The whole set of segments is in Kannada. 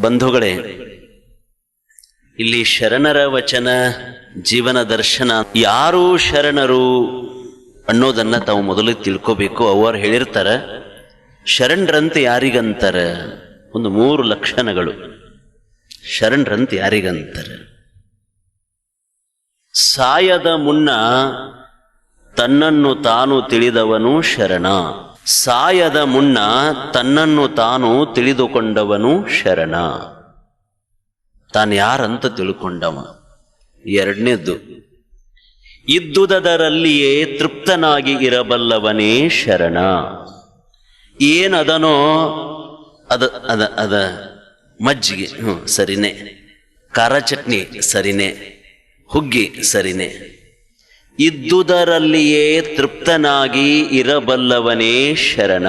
ಬಂಧುಗಳೇ, ಇಲ್ಲಿ ಶರಣರ ವಚನ, ಜೀವನ ದರ್ಶನ, ಯಾರು ಶರಣರು ಅನ್ನೋದನ್ನ ತಾವು ಮೊದಲು ತಿಳ್ಕೋಬೇಕು. ಅವರು ಹೇಳಿರ್ತಾರ, ಶರಣರಂತೆ ಯಾರಿಗಂತಾರ? ಒಂದು ಮೂರು ಲಕ್ಷಣಗಳು. ಶರಣರಂತೆ ಯಾರಿಗಂತಾರ? ಸಾಯದ ಮುನ್ನ ತನ್ನನ್ನು ತಾನು ತಿಳಿದವನು ಶರಣ. ಸಾಯದ ಮುನ್ನ ತನ್ನನ್ನು ತಾನು ತಿಳಿದುಕೊಂಡವನು ಶರಣ. ತಾನು ಯಾರಂತ ತಿಳ್ಕೊಂಡವ? ಎರಡನೇದ್ದು, ಇದ್ದುದರಲ್ಲಿಯೇ ತೃಪ್ತನಾಗಿ ಇರಬಲ್ಲವನೇ ಶರಣ. ಏನದನೋ ಅದ ಅದ ಅದ, ಮಜ್ಜಿಗೆ ಹ್ಞೂ ಸರಿನೇ. ಖಾರ ಚಟ್ನಿ ಸರಿನೇ. ಹುಗ್ಗಿ ಸರಿನೇ. ಇದ್ದುದರಲ್ಲಿಯೇ ತೃಪ್ತನಾಗಿ ಇರಬಲ್ಲವನೇ ಶರಣ.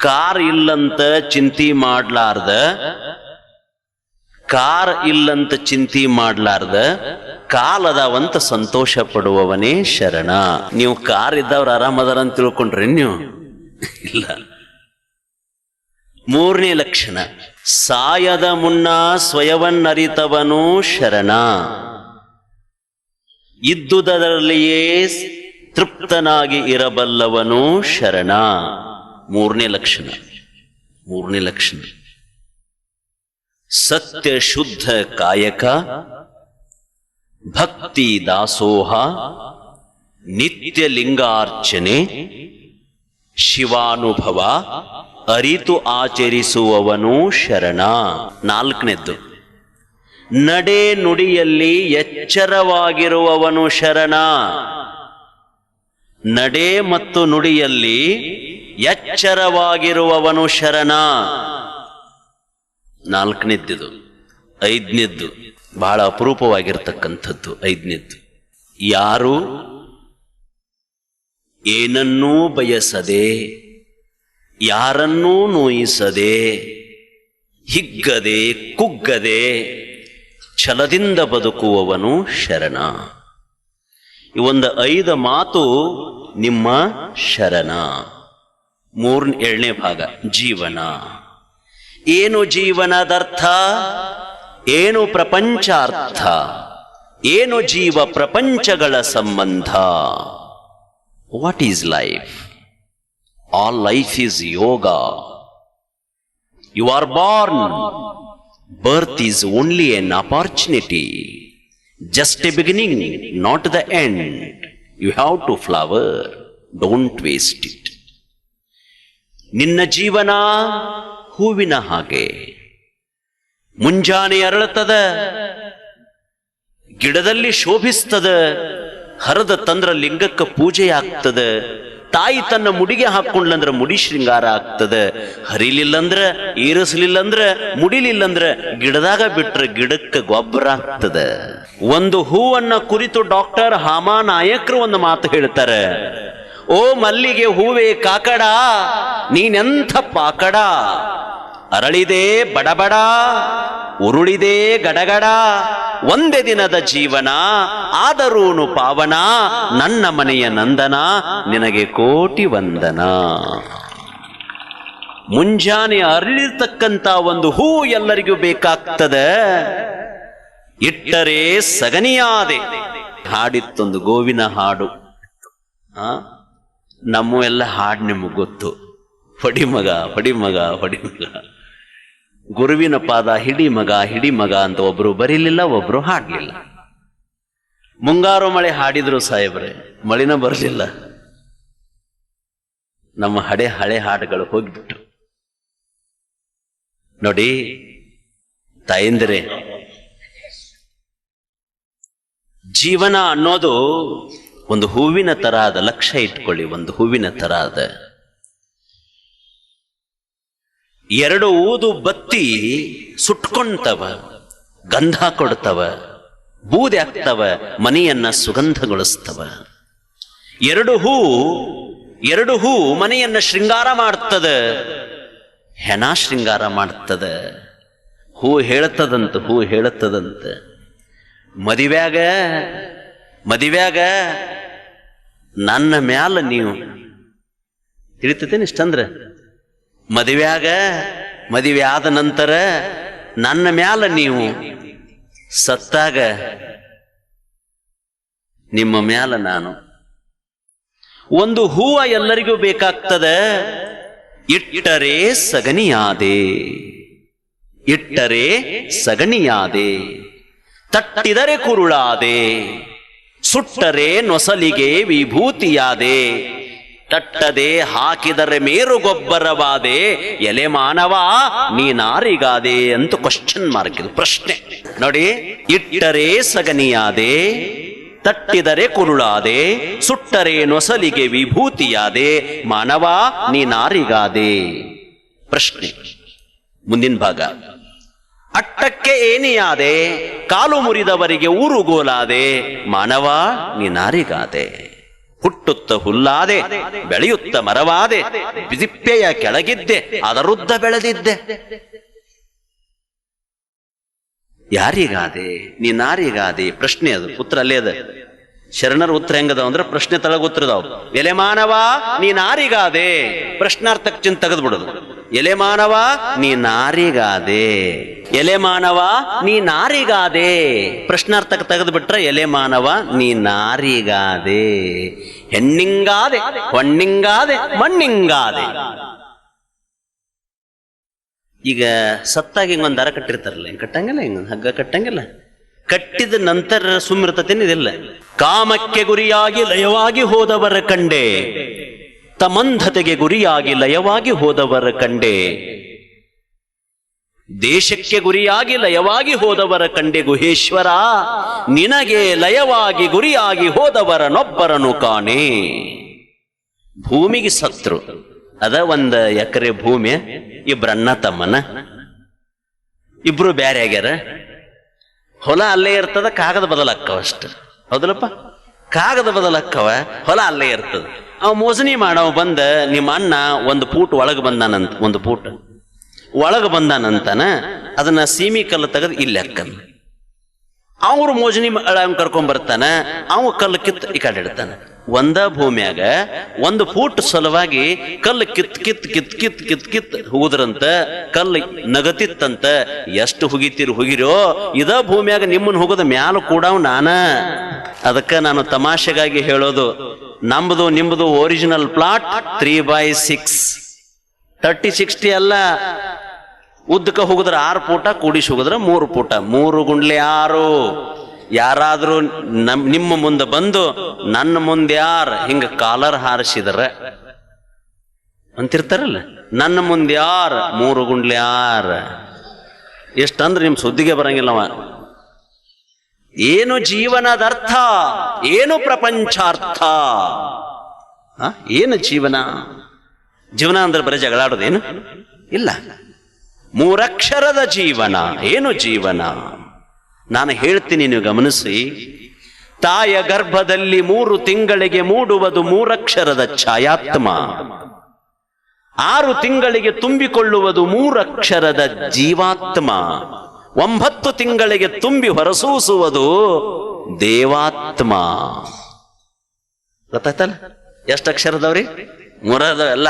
ಕಾರ್ ಇಲ್ಲಂತ ಚಿಂತಿ ಮಾಡ್ಲಾರ್ದ, ಕಾರ್ ಇಲ್ಲಂತ ಚಿಂತಿ ಮಾಡ್ಲಾರ್ದ ಕಾಲದವಂತ ಸಂತೋಷ ಪಡುವವನೇ ಶರಣ. ನೀವು ಕಾರ್ ಇದ್ದವ್ರು ಆರಾಮದಾರ ಅಂತ ತಿಳ್ಕೊಂಡ್ರಿ ನೀವು? ಇಲ್ಲ. ಮೂರನೇ ಲಕ್ಷಣ, ಸಾಯದ ಮುನ್ನ ಸ್ವಯವನ್ನರಿತವನು ಶರಣ. ಇದ್ದುದರಲ್ಲಿಯೇ ತೃಪ್ತನಾಗಿ ಇರಬಲ್ಲವನು ಶರಣ. ಮೂರನೇ ಲಕ್ಷಣ. ಮೂರನೇ ಲಕ್ಷಣ. ಸತ್ಯ ಶುದ್ಧ ಕಾಯಕ, ಭಕ್ತಿ ದಾಸೋಹ, ನಿತ್ಯ ಲಿಂಗಾರ್ಚನೆ, ಶಿವಾನುಭವ, ಅರಿತು ಆಚರಿಸುವವನು ಶರಣ. ನಾಲ್ಕನೇದ್ದು. ನಡೆ ನುಡಿಯಲ್ಲಿ ಎಚ್ಚರವಾಗಿರುವವನು ಶರಣ. ನಡೆ ಮತ್ತು ನುಡಿಯಲ್ಲಿ ಎಚ್ಚರವಾಗಿರುವವನು ಶರಣ. ನಾಲ್ಕನೇದ್ದಿದು ಐದನೇದ್ದು ಬಹಳ ಅಪರೂಪವಾಗಿರ್ತಕ್ಕಂಥದ್ದು, ಐದನೇದ್ದು. ಯಾರು? ಏನನ್ನೂ ಬಯಸದೆ, ಯಾರನ್ನೂ ನೋಯಿಸದೆ, ಹಿಗ್ಗದೆ, ಕುಗ್ಗದೆ ಛಲದಿಂದ ಬದುಕುವವನು ಶರಣ. ಈ ಒಂದು ಐದು ಮಾತು ನಿಮ್ಮ ಶರಣ. ಮೂರ್ ಏಳನೇ ಭಾಗ, ಜೀವನ. ಏನು ಜೀವನದರ್ಥ? ಏನು ಪ್ರಪಂಚಾರ್ಥ? ಏನು ಜೀವ ಪ್ರಪಂಚಗಳ ಸಂಬಂಧ? What is life all life is yoga you are born birth is only an opportunity just a beginning not the end you have to flower don't waste it ನಿನ್ನ ಜೀವನ ಹೂವಿನ ಹಾಗೆ. ಮುಂಜಾನೆ ಅರಳುತ್ತದ, ಗಿಡದಲ್ಲಿ ಶೋಭಿಸ್ತದ, ಹರದ ತಂದ್ರ ಲಿಂಗಕ್ಕ ಪೂಜೆ ಆಗ್ತದ ತಾಯಿ ತನ್ನ ಮುಡಿಗೆ ಹಾಕೊಂಡ್ಲಂದ್ರ ಮುಡಿ ಶೃಂಗಾರ ಆಗ್ತದ. ಹರಿಲಿಲ್ಲಂದ್ರ ಏರಿಸ್ಲಿಲ್ಲಂದ್ರ ಮುಡಿಲಿಲ್ಲಂದ್ರ ಗಿಡದಾಗ ಬಿಟ್ರ ಗಿಡಕ್ಕೆ ಗೊಬ್ಬರ ಆಗ್ತದೆ. ಒಂದು ಹೂವನ್ನ ಕುರಿತು ಡಾಕ್ಟರ್ ಹಾಮಾ ನಾಯಕರು ಒಂದು ಮಾತು ಹೇಳ್ತಾರೆ. ಓ ಮಲ್ಲಿಗೆ ಹೂವೇ ಕಾಕಡ, ನೀನೆಂಥ ಪಾಕಡ. ಅರಳಿದೆ ಬಡಬಡ, ಉರುಳಿದೆ ಗಡಗಡ. ಒಂದೇ ದಿನದ ಜೀವನ, ಆದರೂನು ಪಾವನ, ನನ್ನ ಮನೆಯ ನಂದನ, ನಿನಗೆ ಕೋಟಿ ವಂದನ. ಮುಂಜಾನೆ ಅರಳಿರ್ತಕ್ಕಂತ ಒಂದು ಹೂ ಎಲ್ಲರಿಗೂ ಬೇಕಾಗ್ತದೆ. ಇಟ್ಟರೆ ಸಗನಿಯಾದೆ ಹಾಡಿತ್ತೊಂದು ಗೋವಿನ ಹಾಡು. ನಮ್ಮ ಎಲ್ಲ ಹಾಡು ನಿಮಗೆ ಗೊತ್ತು. ಪಡಿಮಗ ಪಡಿಮಗ ಪಡಿಮಗ ಗುರುವಿನ ಪಾದ ಹಿಡಿ ಮಗ ಹಿಡಿ ಮಗ ಅಂತ ಒಬ್ರು ಬರೀಲಿಲ್ಲ, ಒಬ್ರು ಹಾಡ್ಲಿಲ್ಲ. ಮುಂಗಾರು ಮಳೆ ಹಾಡಿದ್ರು ಸಾಹೇಬ್ರೆ, ಮಳಿನ ಬರಲಿಲ್ಲ. ನಮ್ಮ ಹಡೆ ಹಳೆ ಹಾಡುಗಳು ಹೋಗ್ಬಿಟ್ಟು. ನೋಡಿ, ತಾಯಂದ್ರೆ, ಜೀವನ ಅನ್ನೋದು ಒಂದು ಹೂವಿನ ತರ ಅದ ಲಕ್ಷ್ಯ ಇಟ್ಕೊಳ್ಳಿ, ಒಂದು ಹೂವಿನ ತರ ಅದ ಎರಡು ಊದು ಬತ್ತಿ ಸುಟ್ಕೊಂತವ ಗಂಧ ಕೊಡ್ತವ, ಬೂದಿ ಆಗ್ತವ ಮನೆಯನ್ನ ಸುಗಂಧಗೊಳಿಸ್ತವ. ಎರಡು ಹೂ ಎರಡು ಹೂ ಮನೆಯನ್ನ ಶೃಂಗಾರ ಮಾಡ್ತದ, ಹೆಣ ಶೃಂಗಾರ ಮಾಡ್ತದ. ಹೂ ಹೇಳುತ್ತದಂತ ಹೂ ಹೇಳುತ್ತದಂತ ಮದಿವ್ಯಾಗ ಮದಿವ್ಯಾಗ ನನ್ನ ಮ್ಯಾಲ ನೀವು ತಿಳಿತೇನೆ ಇಷ್ಟಂದ್ರ? ಮದುವ್ಯಾಗ ಮದುವೆ ಆದ ನಂತರ ನನ್ನ ಮ್ಯಾಲ ನೀವು ಸತ್ತಾಗ ನಿಮ್ಮ ಮ್ಯಾಲ ನಾನು. ಒಂದು ಹೂವ ಎಲ್ಲರಿಗೂ ಬೇಕಾಗ್ತದ, ಇಟ್ಟರೆ ಸಗಣಿಯಾದೆ. ಇಟ್ಟರೆ ಸಗಣಿಯಾದೆ. ತಟ್ಟಿದರೆ ಕುರುಳಾದೆ. ಸುಟ್ಟರೆ ನೊಸಲಿಗೆ ವಿಭೂತಿಯಾದೆ. ತಟ್ಟದೆ ಹಾಕಿದರೆ ಮೇರು ಗೊಬ್ಬರವಾದೆ ಎಲೆ ಮಾನವ ನೀನಾರಿಗಾದೆ ಅಂತ ಕ್ವಶನ್ ಮಾರ್ಕ್ ಇದು ಪ್ರಶ್ನೆ. ನೋಡಿ, ಇಟ್ಟರೆ ಸಗನಿಯಾದೆ ತಟ್ಟಿದರೆ ಕುರುಳಾದೆ, ಸುಟ್ಟರೆ ನೊಸಲಿಗೆ ವಿಭೂತಿಯಾದೆ, ಮಾನವ ನೀನಾರಿಗಾದೆ ಪ್ರಶ್ನೆ. ಮುಂದಿನ ಭಾಗ. ಅಟ್ಟಕ್ಕೆ ಏನಿಯಾದೆ ಕಾಲು ಮುರಿದವರಿಗೆ ಊರುಗೋಲಾದೆ, ಮಾನವ ನೀನಾರಿಗಾದೆ ಹುಟ್ಟುತ್ತ ಹುಲ್ಲಾದೆ, ಬೆಳೆಯುತ್ತ ಮರವಾದೆ ಬಿದಿಪ್ಪೆಯ ಕೆಳಗಿದ್ದೆ, ಅದರುದ್ದ ಬೆಳೆದಿದ್ದೆ. ಯಾರಿಗಾದೆ ನೀನಾರಿಗಾದೆ ಪ್ರಶ್ನೆ ಅದು ಪುತ್ರ ಅಲ್ಲೇ ಅದ. ಶರಣರ ಉತ್ತರ ಹೆಂಗದ ಅಂದ್ರೆ ಪ್ರಶ್ನೆ ತಳಗ ಉತ್ತರದಾವ್. ಎಲೆ ಮಾನವ, ನೀ ನಾರಿಗಾದೆ. ಪ್ರಶ್ನಾರ್ಥಕ್ ಚಿಂತ ತೆಗೆದು ಬಿಡುದು. ಎಲೆ ಮಾನವ, ನೀ ನಾರಿಗಾದೆ. ಎಲೆ ಮಾನವ, ನೀ ನಾರಿಗಾದೆ. ಪ್ರಶ್ನಾರ್ಥಕ ತೆಗೆದ್ಬಿಟ್ರೆ ಎಲೆ ಮಾನವ, ನೀ ನಾರಿಗಾದೆ. ಹೆಣ್ಣಿಂಗಾದೆ, ಹೊಣ್ಣಿಂಗಾದೆ, ಮಣ್ಣಿಂಗಾದೆ. ಈಗ ಸತ್ತಾಗಿ ಹಿಂಗೊಂದು ದರ ಕಟ್ಟಿರ್ತಾರಲ್ಲ, ಹಿಂಗ್ ಕಟ್ಟಂಗಿಲ್ಲ, ಹಿಂಗೊಂದು ಹಗ್ಗ ಕಟ್ಟಂಗಿಲ್ಲ. ಕಟ್ಟಿದ ನಂತರ ಸುಮೃತತೆನಿದಿಲ್ಲ ಕಾಮಕ್ಕೆ ಗುರಿಯಾಗಿ ಲಯವಾಗಿ ಹೋದವರ ಕಂಡೆ, ತಮಂಧತೆಗೆ ಗುರಿಯಾಗಿ ಲಯವಾಗಿ ಹೋದವರ ಕಂಡೆ, ದೇಶಕ್ಕೆ ಗುರಿಯಾಗಿ ಲಯವಾಗಿ ಹೋದವರ ಕಂಡೆ ಗುಹೇಶ್ವರ, ನಿನಗೆ ಲಯವಾಗಿ ಗುರಿಯಾಗಿ ಹೋದವರನೊಬ್ಬರನು ಕಾಣೆ. ಭೂಮಿಗೆ ಸತ್ರು. ಅದ ಒಂದ ಎಕರೆ ಭೂಮಿ ಇಬ್ರಣ್ಣ ತಮ್ಮನ. ಇಬ್ರು ಬ್ಯಾರೆ ಆಗ್ಯಾರ. ಹೊಲ ಅಲ್ಲೇ ಇರ್ತದ, ಕಾಗದ ಬದಲಾಕ್ಕವ ಅಷ್ಟ. ಹೌದಲ್ಲಪ್ಪ? ಕಾಗದ ಬದಲಾಕ್ಕವ ಹೊಲ ಅಲ್ಲೇ ಇರ್ತದ. ಅವ ಮೋಸನಿ ಮಾಡವ ಬಂದ ನಿಮ್ಮ ಅಣ್ಣ ಒಂದು ಪೂಟ್ ಒಳಗೆ ಬಂದಾನಂತ, ಒಂದು ಪೂಟ್. ಒಳಗೆ ಬಂದಾನಂತಾನ ಅದನ್ನ ಸೀಮಿ ಕಲ್ಲು ತೆಗೆದು ಇಲ್ಲಿ ಅಕ್ಕನ್ ಅವ್ರು ಮೋಜನಿ ಕರ್ಕೊಂಡ್ ಬರ್ತಾನ ಅವ ಕಲ್ಲು ಕಿತ್ ಈ ಕಡೆ ಇಡ್ತಾನ. ಒಂದ ಭೂಮಿಯಾಗ ಒಂದು ಫೂಟ್ ಸಲುವಾಗಿ ಕಲ್ಲು ಕಿತ್ ಕಿತ್ ಕಿತ್ ಕಿತ್ ಕಿತ್ ಕಿತ್ ಹೋಗುದ್ರಂತ, ಕಲ್ಲು ನಗತಿತ್ತಂತ, ಎಷ್ಟು ಹುಗಿತೀರಿ ಹುಗಿರೋ, ಇದ ಭೂಮಿಯಾಗ ನಿಮ್ಮನ್ನ ಹುಗದ ಮ್ಯಾಲ ಕೂಡ ನಾನ. ಅದಕ್ಕ ನಾನು ತಮಾಷೆಗಾಗಿ ಹೇಳೋದು, ನಮ್ದು ನಿಮ್ದು original plot three by six thirty sixty ಅಲ್ಲ ಉದ್ದಕ್ಕೆ ಹೋಗಿದ್ರೆ ಆರು ಪೂಟ, ಕೂಡಿಸಿ ಹೋಗಿದ್ರೆ ಮೂರು ಪೂಟ. ಮೂರು ಗುಂಡ್ಲೆ ಆರು. ಯಾರಾದರೂ ನಮ್, ನಿಮ್ಮ ಮುಂದೆ ಬಂದು ನನ್ನ ಮುಂದೆ ಯಾರು? ಹಿಂಗ ಕಾಲರ್ ಹಾರಿಸಿದ್ರೆ. ಅಂತಿರ್ತಾರಲ್ಲ? ನನ್ನ ಮುಂದೆ ಯಾರು? ಮೂರು ಗುಂಡ್ಲೆ ಯಾರು ಎಷ್ಟಂದ್ರೆ ನಿಮ್ಮ ಸುದ್ದಿಗೆ ಬರಂಗಿಲ್ಲವ ಏನು ಜೀವನದ ಅರ್ಥ? ಏನು ಪ್ರಪಂಚಾರ್ಥ? ಏನು ಜೀವನ? ಜೀವನ ಅಂದ್ರೆ ಬರೀ ಜಗಳಾಡೋದೇನು? ಇಲ್ಲ. ಮೂರಕ್ಷರದ ಜೀವನ. ಏನು ಜೀವನ? ನಾನು ಹೇಳ್ತೀನಿ ನೀವು ಗಮನಿಸಿ. ತಾಯ ಗರ್ಭದಲ್ಲಿ ಮೂರು ತಿಂಗಳಿಗೆ ಮೂಡುವುದು ಮೂರಕ್ಷರದ ಛಾಯಾತ್ಮ. ಆರು ತಿಂಗಳಿಗೆ ತುಂಬಿಕೊಳ್ಳುವುದು ಮೂರಕ್ಷರದ ಜೀವಾತ್ಮ. ಒಂಬತ್ತು ತಿಂಗಳಿಗೆ ತುಂಬಿ ಹೊರಸೂಸುವುದು ದೇವಾತ್ಮ. ಗೊತ್ತಾಯ್ತಲ್ಲ? ಎಷ್ಟು ಅಕ್ಷರದವ್ರಿ ಮೂರದವೆಲ್ಲ